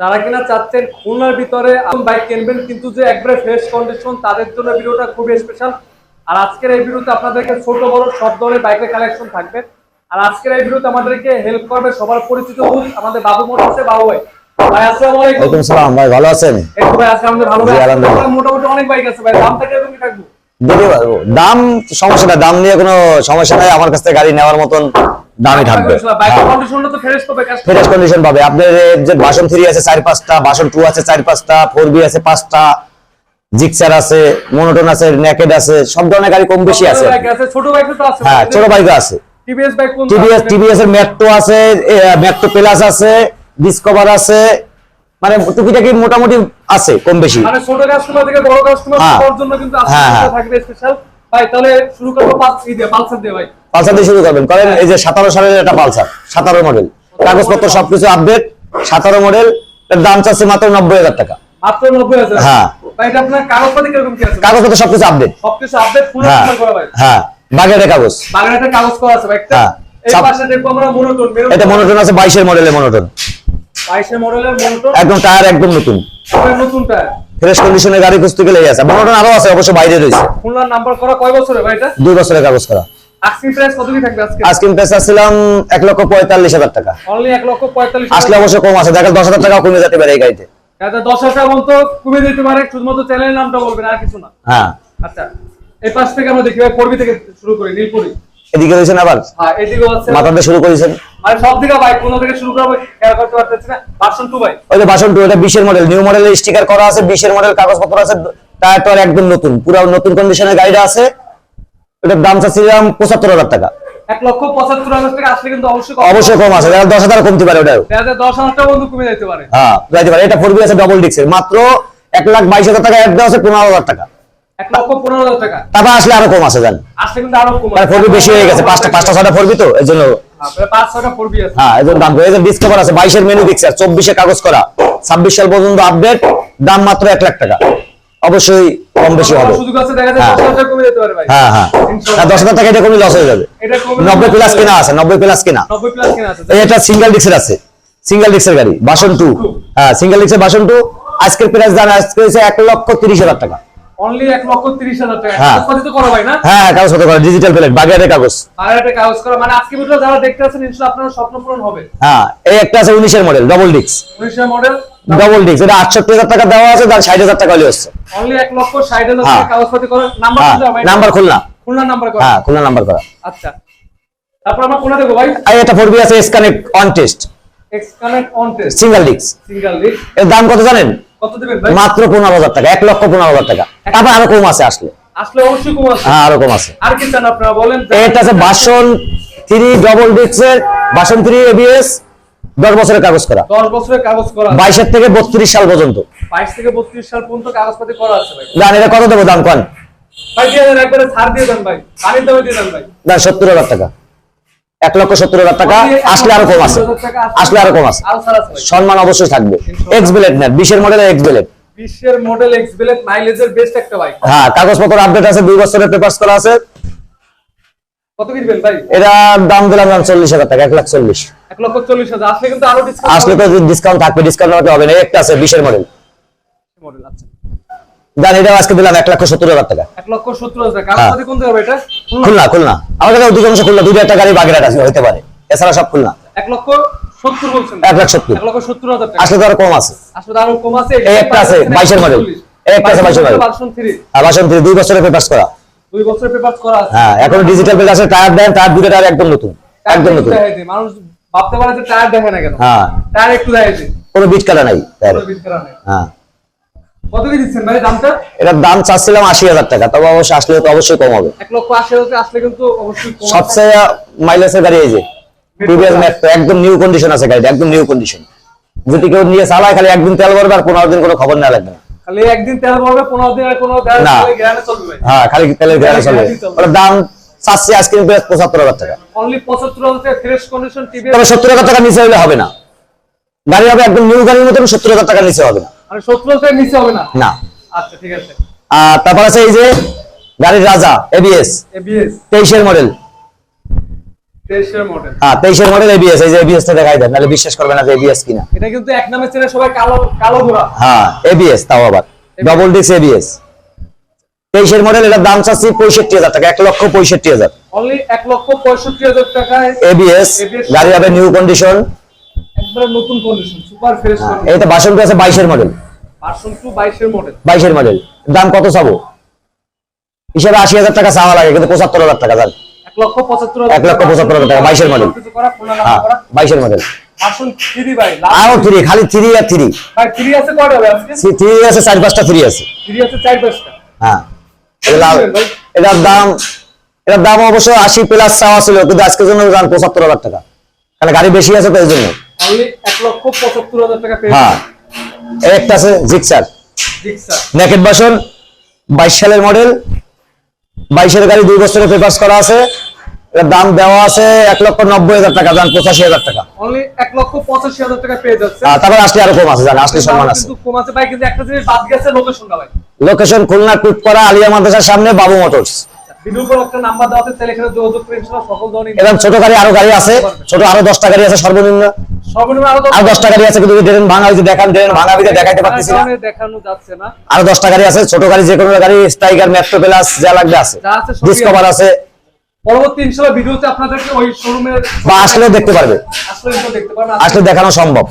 যারা কিনা চাচ্ছেন খুলনার ভিতরে বাইক কিনবেন কিন্তু যে একবারে ফ্রেশ কন্ডিশন তাদের জন্য ভিডিওটা খুবই স্পেশাল আর আজকের এই ভিডিওতে আপনাদেরকে ছোট বড় সব ধরনের বাইকের কালেকশন থাকবে। আর আজকের এই ভিডিওতে আমাদেরকে হেল্প করবে সবার পরিচিত আমাদের বাবু মোট আছে বাবু ভাই। ভাই আসসালামু আলাইকুম। সালাম ভাই ভালো আছেন? এই ভাই আজকে আমাদের ভালো ভাই জি, আলহামদুলিল্লাহ। আপনার মোটামুটি অনেক বাইক আছে ভাই দামটা কীরকম কি থাকবে। দিতে পারব দাম সমস্যা না দাম নিয়ে কোনো সমস্যা নাই আমার কাছ থেকে গাড়ি নেওয়ার মতন দামই থাকবে। ফ্রেশ কন্ডিশন পাবে। আপনার যে বাসন থ্রি আছে চার পাঁচটা বাসন টু আছে চার পাঁচটা ফোর বি আছে পাঁচটা জিক্সার আছে মনোটন আছে নেকেড আছে সব ধরনের গাড়ি কম বেশি আছে। আছে ছোট বাইক আছে। হ্যাঁ টিভিএস টিভিএস এর মেট্রো আছে মেট্রো প্লাস আছে ডিসকভার আছে মানে টুকিটাকি মোটামুটি আছে কম বেশি। মানে ছোট কাস্টমার থেকে বড় কাস্টমার হ্যাঁ। জন্য কিন্তু হ্যাঁ, হ্যাঁ। থাকবে স্পেশাল ভাই তাহলে শুরু করব পালসার দিয়ে ভাই। পালসার দিয়ে শুরু করবেন। করেন এই যে সতেরো সালের একটা পালসার সতেরো মডেল কাগজপত্র সবকিছু আপডেট সতেরো মডেল এর দাম চাচ্ছে মাত্র নব্বই হাজার টাকা। হ্যাঁ। আছে? কাগজপত্র সবকিছু আপডেট হ্যাঁ হ্যাঁ বাগের কাগজ। কাগজ করা আছে হ্যাঁ। মনোটন এটা মনোটন আছে বাইশের মডেলের মনোটন বাইশের মডেলের মনোটন একদম টায়ার একদম নতুন। নতুন টায়ার ফ্রেশ কন্ডিশনের গাড়ি খুঁজতে গেলে আছে। মনোটন আরও আছে অবশ্য বাইরে রয়েছে। নাম্বার করা কয় বছরে ভাই এটা? দুই বছরের কাগজ করা। আস্কিং প্রাইস কত কি থাকবে আজকে? আজকে পেসা ছিলাম এক লক্ষ পঁয়তাল্লিশ হাজার টাকা। অনলি এক লক্ষ পঁয়তাল্লিশ আসলে অবশ্য কম আছে দেখা দশ হাজার টাকা কমে যেতে পারে এই গাড়িতে। দশ হাজার মতো কমে দিতে পারে শুধুমাত্র চ্যানেলের নামটা বলবেন আর কিছু না। হ্যাঁ। আচ্ছা এই পাশ থেকে আমরা দেখি পড়বি থেকে শুরু করি নীলপুরি। এদিকে রয়েছেন আবার? হ্যাঁ এদিকেও আছে। মাথাতে শুরু করেছেন। মানে সব দিকে ভাই কোন থেকে শুরু করব খেয়াল করতে পারতেছি না। ভার্সন টু ভাই। ওই যে এটা মডেল নিউ মডেলের স্টিকার করা আছে বিশের মডেল কাগজপত্র আছে টায়ার টায়ার একদম নতুন পুরো নতুন কন্ডিশনের গাড়িটা আছে। এটার দাম চাচ্ছিলাম পঁচাত্তর হাজার টাকা। এক লক্ষ পঁচাত্তর হাজার টাকা আসলে কিন্তু অবশ্যই কম। অবশ্যই কম আছে দশ হাজার কমতে পারে ওটাও। দশ হাজার টাকা বন্ধু কমে যেতে পারে। হ্যাঁ যাইতে পারে। এটা ফোর বি আছে ডবল ডিক্সের মাত্র এক লাখ বাইশ হাজার টাকা অ্যাড দেওয়া আছে পনেরো হাজার টাকা। তারপর আসলে আরও কম আছে জান। আসলে কিন্তু আরও কম ফোর বি বেশি হয়ে গেছে পাঁচটা পাঁচটা ছটা তো এই জন্য হ্যাঁ এই জন্য দাম এই ডিসকভার আছে বাইশের মেনু ডিক্সার চব্বিশে কাগজ করা। ছাব্বিশ সাল পর্যন্ত আপডেট দাম মাত্র এক লাখ টাকা। অবশ্যই কম বেশি হবে। হ্যাঁ। ভাই। হ্যাঁ হ্যাঁ। দশ হাজার টাকা এটা কমে লস হয়ে যাবে। নব্বই প্লাস কেনা আছে নব্বই প্লাস কেনা। এটা সিঙ্গেল আছে সিঙ্গেল গাড়ি বাসন টু হ্যাঁ সিঙ্গেল বাসন টু আজকের প্রাইস দাম আজকে হচ্ছে এক লক্ষ তিরিশ হাজার টাকা। অনলি এক লক্ষ তিরিশ হাজার টাকা। হ্যাঁ। তো করা ভাই না? হ্যাঁ কাগজ কত করে ডিজিটাল প্লেট বাগের কাগজ। আর একটা কাগজ করা। মানে আজকে ভিডিও যারা দেখতে আছেন ইনশাআল্লাহ আপনার স্বপ্ন পূরণ হবে। হ্যাঁ এই একটা আছে উনিশের মডেল ডবল ডিক্স উনিশের মডেল ডবল ডিক্স এটা আটষট্টি হাজার টাকা দেওয়া আছে তার টাকা হলে অনলি লক্ষ হ্যাঁ। নাম্বার হ্যাঁ ভাই। নাম্বার খুলনা খুলনা নাম্বার করা। হ্যাঁ খুলনা নাম্বার করা। আচ্ছা। তারপর আমরা ভাই। আর এটা আছে অন টেস্ট এক্স কানেক্ট অন টেস্ট সিঙ্গেল ডিক্স সিঙ্গেল এর দাম কত জানেন? মাত্র পনেরো হাজার টাকা এক লক্ষ পনেরো হাজার টাকা। তারপর আরও কম আছে আসলে। আসলে অবশ্যই কম আছে। হ্যাঁ আরও কম আছে। আর কি চান আপনারা বলেন? এটা আছে বাসন থ্রি ডবল বাসন থ্রি এবিএস দশ বছরের কাগজ করা। দশ বছরের কাগজ করা। বাইশের থেকে বত্রিশ সাল পর্যন্ত। বাইশ থেকে বত্রিশ সাল পর্যন্ত কাগজপাতি করা আছে ভাই। দাম এটা কত দেবো দাম কন? ভাই দিয়ে দেন একবারে ছাড় দিয়ে দেন ভাই। পানির দামে দিয়ে দেন ভাই। দাম সত্তর হাজার টাকা। এক লক্ষ সত্তর হাজার টাকা আসলে আরও কম আছে। আসলে আরও কম আছে। সম্মান অবশ্যই থাকবে। এক্স বিলেট না বিশের মডেল এক্স বিলেট বিশ্বের মডেল এক্স বিলেট মাইলেজের বেস্ট একটা বাইক হ্যাঁ কাগজপত্র আপডেট আছে দুই বছরের পেপার্স করা আছে। কত কিনবেন ভাই? এটা দাম দিলাম দাম টাকা লাখ চল্লিশ। এক লক্ষ চল্লিশ হাজার। আসলে কিন্তু আরও ডিসকাউন্ট আসলে তো ডিসকাউন্ট থাকবে ডিসকাউন্ট হবে না একটা আছে বিশের মডেল মডেল দাম এটা আজকে দিলাম এক লক্ষ সত্তর হাজার টাকা। এক লক্ষ সত্তর হাজার কাগজপাতি কোন হবে এটা? খুলনা? খুলনা আমার কাছে অধিকাংশ খুলনা দুইটা একটা গাড়ি বাগেরহাট আছে হতে পারে। এছাড়া সব খুলনা। এক লক্ষ সত্তর বলছেন। এক লাখ সত্তর। এক লক্ষ সত্তর হাজার আসলে তো আরও কম আছে। আসলে আরও কম আছে এই একটা আছে, 22 এর এই একটা আছে 22 এর ভার্সন থ্রি আর বাসন দুই বছরের পেপার্স করা। দুই বছরের পেপার করা আছে। হ্যাঁ এখন ডিজিটাল আছে টায়ার দেন টায়ার দুটো টায়ার একদম নতুন একদম নতুন। মানুষ ভাবতে পারে যে টায়ার দেখে না কেন? হ্যাঁ। টায়ার একটু দেখাই কোনো বিট কাটা নাই কোনো বিট করা নেই। হ্যাঁ। কত কি দিচ্ছেন ভাই দামটা? এটার দাম চাচ্ছিলাম আশি হাজার টাকা তবে অবশ্যই আসলে তো অবশ্যই কম হবে। এক লক্ষ আশি হাজার আসলে কিন্তু অবশ্যই সবচেয়ে মাইলেজের গাড়ি এই যে টিভিএস মেট্রো একদম নিউ কন্ডিশন আছে গাড়িটা একদম নিউ কন্ডিশন যদি কেউ নিয়ে চালায় খালি একদিন তেল ভরবে আর পনেরো দিন কোনো খবর না লাগবে না। খালি একদিন তেল ভরবে পনেরো দিন আর কোনো চলবে। হ্যাঁ খালি তেলের গ্যারান্টি চলবে। ওটার দাম চাচ্ছি আইসক্রিম প্রাইস পঁচাত্তর হাজার টাকা। অনলি পঁচাত্তর হাজার টাকা ফ্রেশ কন্ডিশন টিভি তবে সত্তর হাজার টাকা নিচে হলে হবে না। গাড়ি হবে একদম নিউ গাড়ির মতন সত্তর হাজার টাকা নিচে হবে না। মানে নিচে হবে না না আচ্ছা ঠিক আছে আর তারপর আছে এই যে গাড়ির রাজা এবিএস এবিএস তেইশের মডেল তেইশের মডেল হ্যাঁ তেইশের মডেল এবিএস এই যে এবিএস টা দেখাই দেন নাহলে বিশ্বাস করবে না যে এবিএস কিনা এটা কিন্তু এক নামে চেনে সবাই কালো কালো ঘোড়া হ্যাঁ এবিএস তাও আবার ডবল ডিস্ক এবিএস তেইশের মডেল এটার দাম চাচ্ছি পঁয়ষট্টি হাজার টাকা এক লক্ষ পঁয়ষট্টি হাজার অনলি এক লক্ষ পঁয়ষট্টি হাজার টাকায় এবিএস গাড়ি হবে নিউ কন্ডিশন একবারে নতুন কন্ডিশন সুপার ফ্রেশ এইটা বাসনটা আছে বাইশের মডেল ভার্সন টু বাইশের মডেল বাইশের মডেল দাম কত চাবো? হিসাবে আশি হাজার টাকা চাওয়া লাগে কিন্তু পঁচাত্তর হাজার টাকা জান এক লক্ষ পঁচাত্তর এক লক্ষ পঁচাত্তর হাজার টাকা, 22 এর। কিছু করা করা মডেল ভার্সন থ্রি বাই আরও খালি ভাই আছে কয়টা হবে আজকে? থ্রি আছে হ্যাঁ। এটার দাম এটার দাম অবশ্য প্লাস চাওয়া ছিল কিন্তু আজকের জন্য পঁচাত্তর হাজার টাকা। কারণ গাড়ি বেশি আছে তো এই জন্য। হ্যাঁ একটা আছে জিক্সার নেকেট বাসন বাইশ সালের মডেল বাইশের গাড়ি দুই বছরের পেপার্স করা আছে। দাম দেওয়া আছে এক লক্ষ নব্বই হাজার টাকা দাম পঁচাশি হাজার টাকা। এক লক্ষ পঁচাশি হাজার টাকা পেয়ে যাচ্ছে। তারপর আসলে আরও কম আছে জান আসলে সম্মান আছে। কিন্তু কম আছে ভাই কিন্তু একটা জিনিস বাদ গেছে লোকেশনটা ভাই। লোকেশন খুলনা আলিয়া মাদ্রাসার সামনে বাবু মোটরস। এরকম ছোট গাড়ি আরও গাড়ি আছে ছোট আরও দশটা গাড়ি আছে সর্বনিম্ন। আরও আরও দশটা গাড়ি আছে কিন্তু ড্রেন ভাঙা হয়েছে দেখান ড্রেন ভাঙা হয়েছে দেখাইতে পারতেছি না। কারণে দেখানো যাচ্ছে না। আরও দশটা গাড়ি আছে ছোট গাড়ি যে কোনো গাড়ি স্ট্রাইকার মেট্রো প্লাস যা লাগবে আছে। যা আছে সবই ডিসকভার আছে। পরবর্তী ইনশাআল্লাহ ভিডিওতে আপনাদেরকে ওই শোরুমের বা আসলে দেখতে পারবে। দেখতে আসলে দেখানো সম্ভব।